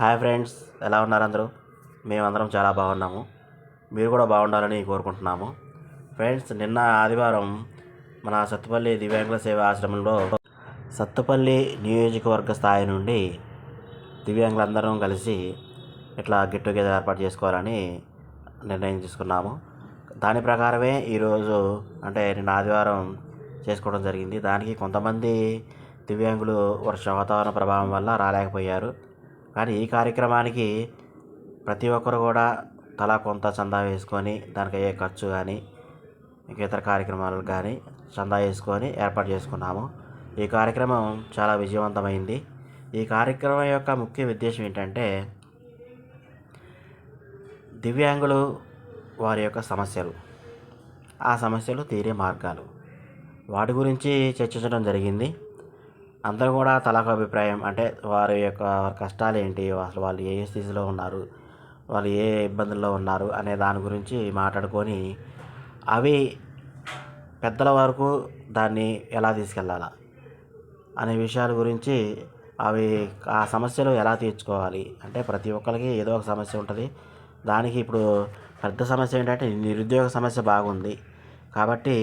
Hi friends ఎలా ఉన్నారు అందరూ? మేమందరం చాలా బాగున్నాము. మీరు కూడా బాగుండాలని కోరుకుంటున్నాము. ఫ్రెండ్స్ నిన్న ఆదివారం మన సత్తుపల్లి దివ్యాంగుల సేవ ఆశ్రమంలో సత్తుపల్లి నియోజకవర్గ స్థాయి నుండి దివ్యాంగులందరం కలిసి ఇట్లా గెట్ టుగెదర్ ఏర్పాటు చేసుకోవాలని నిర్ణయం తీసుకున్నాము. దాని ప్రకారమే ఈరోజు అంటే నిన్న ఆదివారం చేసుకోవడం జరిగింది. దానికి కొంతమంది దివ్యాంగులు వర్ష వాతావరణ ప్రభావం వల్ల రాలేకపోయారు. కానీ ఈ కార్యక్రమానికి ప్రతి ఒక్కరు కూడా తలా కొంత చందా వేసుకొని దానికి అయ్యే ఖర్చు కానీ ఇంకా ఇతర కార్యక్రమాలకు కానీ చందా వేసుకొని ఏర్పాటు చేసుకున్నాము. ఈ కార్యక్రమం చాలా విజయవంతమైంది. ఈ కార్యక్రమం యొక్క ముఖ్య ఉద్దేశం ఏంటంటే దివ్యాంగులు వారి యొక్క సమస్యలు. ఆ సమస్యలు తీరే మార్గాలు. వాటి గురించి చర్చించడం జరిగింది. అందరూ కూడా తలకు అభిప్రాయం. అంటే వారి యొక్క కష్టాలు ఏంటి? అసలు వాళ్ళు ఏ స్థితిలో ఉన్నారు? వాళ్ళు ఏ ఇబ్బందుల్లో ఉన్నారు? అనే దాని గురించి మాట్లాడుకొని అవి పెద్దల వరకు దాన్ని ఎలా తీసుకెళ్ళాలా అనే విషయాల గురించి అవి ఆ సమస్యలు ఎలా తీర్చుకోవాలి? అంటే ప్రతి ఒక్కరికి ఏదో ఒక సమస్య ఉంటుంది. దానికి ఇప్పుడు పెద్ద సమస్య ఏంటంటే నిరుద్యోగ సమస్య బాగుంది. కాబట్టి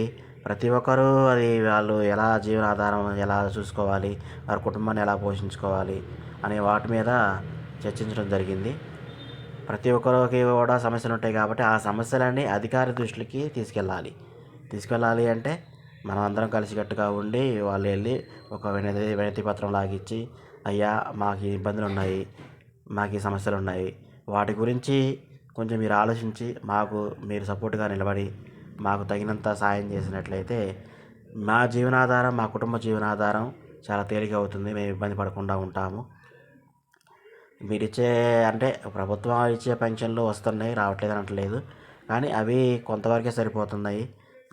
ప్రతి ఒక్కరూ అది వాళ్ళు ఎలా జీవనాధారం ఎలా చూసుకోవాలి వారి కుటుంబాన్ని ఎలా పోషించుకోవాలి అనే వాటి మీద చర్చించడం జరిగింది. ప్రతి ఒక్కరికి కూడా సమస్యలు ఉంటాయి కాబట్టి ఆ సమస్యలన్నీ అధికార దృష్టికి తీసుకెళ్ళాలి. తీసుకెళ్ళాలి అంటే మనం అందరం కలిసికట్టుగా ఉండి వాళ్ళు వెళ్ళి ఒక వినతి వినతి పత్రం లాగిచ్చి అయ్యా మాకు ఇబ్బందులు ఉన్నాయి మాకు ఈ సమస్యలు ఉన్నాయి. వాటి గురించి కొంచెం మీరు ఆలోచించి మాకు మీరు సపోర్ట్గా నిలబడి మాకు తగినంత సాయం చేసినట్లయితే మా జీవనాధారం మా కుటుంబ జీవనాధారం చాలా తేలిక అవుతుంది. మేము ఇబ్బంది పడకుండా ఉంటాము. మీరు ఇచ్చే అంటే ప్రభుత్వం ఇచ్చే పెన్షన్లు వస్తున్నాయి రావట్లేదు అనట్లేదు కానీ అవి కొంతవరకే సరిపోతున్నాయి.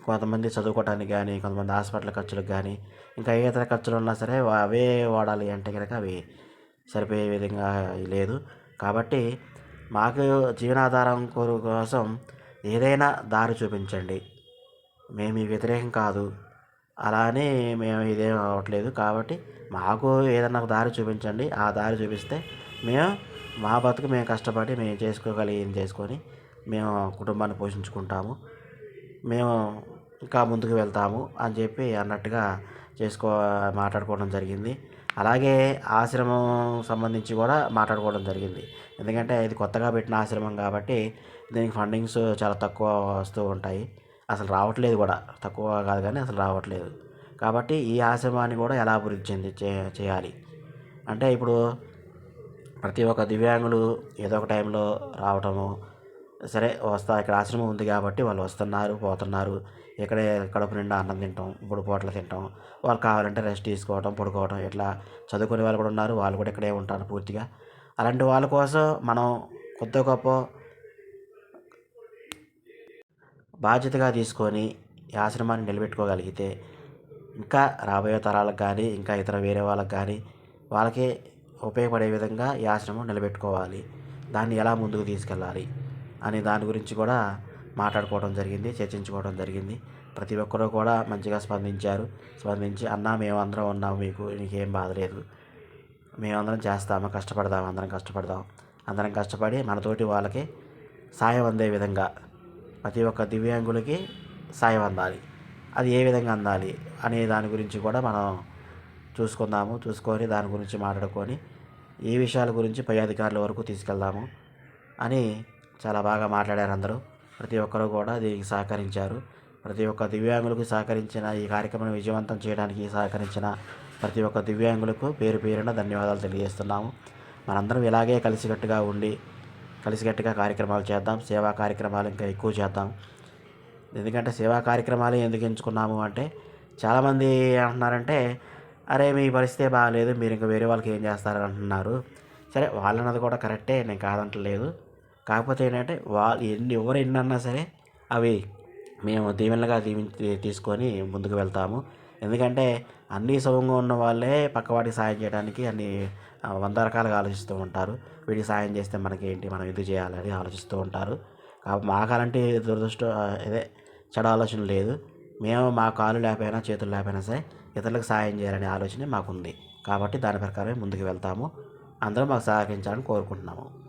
కొంతమంది చదువుకోవడానికి కానీ కొంతమంది హాస్పిటల్ ఖర్చులకు కానీ ఇంకా ఏ ఇతర ఖర్చులు ఉన్నా సరే అవే వాడాలి అంటే కనుక అవి సరిపోయే విధంగా లేదు. కాబట్టి మాకు జీవనాధారం కోసం ఏదైనా దారి చూపించండి. మేము ఈ వ్యతిరేకం కాదు. అలా అని మేము ఇదేం అవ్వట్లేదు కాబట్టి మాకు ఏదైనా ఒక దారి చూపించండి. ఆ దారి చూపిస్తే మేము మా బతుకు మేము కష్టపడి మేము చేసుకోగలిగింది చేసుకొని మేము కుటుంబాన్ని పోషించుకుంటాము. మేము ఇంకా ముందుకు వెళ్తాము అని చెప్పి అన్నట్టుగా చేసుకో మాట్లాడుకోవడం జరిగింది. అలాగే ఆశ్రమం సంబంధించి కూడా మాట్లాడుకోవడం జరిగింది. ఎందుకంటే ఇది కొత్తగా పెట్టిన ఆశ్రమం కాబట్టి దీనికి ఫండింగ్స్ చాలా తక్కువ వస్తూ ఉంటాయి. అసలు రావట్లేదు కూడా. తక్కువ కాదు కానీ అసలు రావట్లేదు. కాబట్టి ఈ ఆశ్రమాన్ని కూడా ఎలా అభివృద్ధి చెంది చేయాలి? అంటే ఇప్పుడు ప్రతి ఒక్క దివ్యాంగులు ఏదో ఒక టైంలో రావటము సరే వస్తా ఇక్కడ ఆశ్రమం ఉంది కాబట్టి వాళ్ళు వస్తున్నారు పోతున్నారు. ఇక్కడే కడుపు నిండా అన్నం తింటాం ఇప్పుడు పూటలు తింటాం. వాళ్ళు కావాలంటే రెస్ట్ తీసుకోవటం పడుకోవటం ఇట్లా చదువుకునే వాళ్ళు కూడా ఉన్నారు. వాళ్ళు కూడా ఇక్కడే ఉంటారు పూర్తిగా. అలాంటి వాళ్ళ కోసం మనం కొత్త గొప్ప బాధ్యతగా తీసుకొని ఈ ఆశ్రమాన్ని నిలబెట్టుకోగలిగితే ఇంకా రాబోయే తరాలకు కానీ ఇంకా ఇతర వేరే వాళ్ళకి కానీ వాళ్ళకి ఉపయోగపడే విధంగా ఈ ఆశ్రమం నిలబెట్టుకోవాలి. దాన్ని ఎలా ముందుకు తీసుకెళ్ళాలి? అనే దాని గురించి కూడా మాట్లాడుకోవడం జరిగింది చర్చించుకోవడం జరిగింది. ప్రతి ఒక్కరూ కూడా మంచిగా స్పందించారు. స్పందించి అన్న మేమందరం ఉన్నాము మీకు నీకేం బాధ లేదు. మేమందరం చేస్తాము కష్టపడదాం అందరం కష్టపడదాం. అందరం కష్టపడి మనతోటి వాళ్ళకి సాయం అందే విధంగా ప్రతి ఒక్క దివ్యాంగులకి సాయం అందాలి. అది ఏ విధంగా అందాలి అనే దాని గురించి కూడా మనం చూసుకుందాము చూసుకొని దాని గురించి మాట్లాడుకొని ఈ విషయాల గురించి పై అధికారుల వరకు తీసుకెళ్దాము అని చాలా బాగా మాట్లాడారు అందరూ. ప్రతి ఒక్కరూ కూడా దీనికి సహకరించారు. ప్రతి ఒక్క దివ్యాంగులకు సహకరించిన ఈ కార్యక్రమాన్ని విజయవంతం చేయడానికి సహకరించిన ప్రతి ఒక్క దివ్యాంగులకు పేరు పేరున ధన్యవాదాలు తెలియజేస్తున్నాము. మనందరం ఇలాగే కలిసికట్టుగా ఉండి కలిసికట్టుగా కార్యక్రమాలు చేద్దాం. సేవా కార్యక్రమాలు ఇంకా ఎక్కువ చేద్దాం. ఎందుకంటే సేవా కార్యక్రమాలు ఎందుకు ఎంచుకున్నాము అంటే చాలామంది అంటున్నారంటే అరే మీ పరిస్థితి బాగాలేదు మీరు ఇంకా వేరే వాళ్ళకి ఏం చేస్తారు అంటున్నారు. సరే వాళ్ళన్నది కూడా కరెక్టే. నేను కాదంటలేదు. కాకపోతే ఏంటంటే వాళ్ళు ఎన్ని ఎవరు ఎన్ని అన్నా సరే అవి మేము దీవెనలుగా దీవించి తీసుకొని ముందుకు వెళ్తాము. ఎందుకంటే అన్ని సుఖంగా ఉన్న వాళ్ళే పక్కవాడికి సాయం చేయడానికి అన్ని వంద రకాలుగా ఆలోచిస్తూ ఉంటారు. వీడికి సాయం చేస్తే మనకి ఏంటి మనం ఎందుకు చేయాలని ఆలోచిస్తూ ఉంటారు. కాబట్టి మాకు అలాంటి దురదృష్టం ఇదే చెడు ఆలోచన లేదు. మేము మా కాలు లేకపోయినా చేతులు లేకపోయినా సరే ఇతరులకు సాయం చేయాలనే ఆలోచనే మాకుంది. కాబట్టి దాని ప్రకారమే ముందుకు వెళ్తాము. అందరూ మాకు సహకరించాలని కోరుకుంటున్నాము.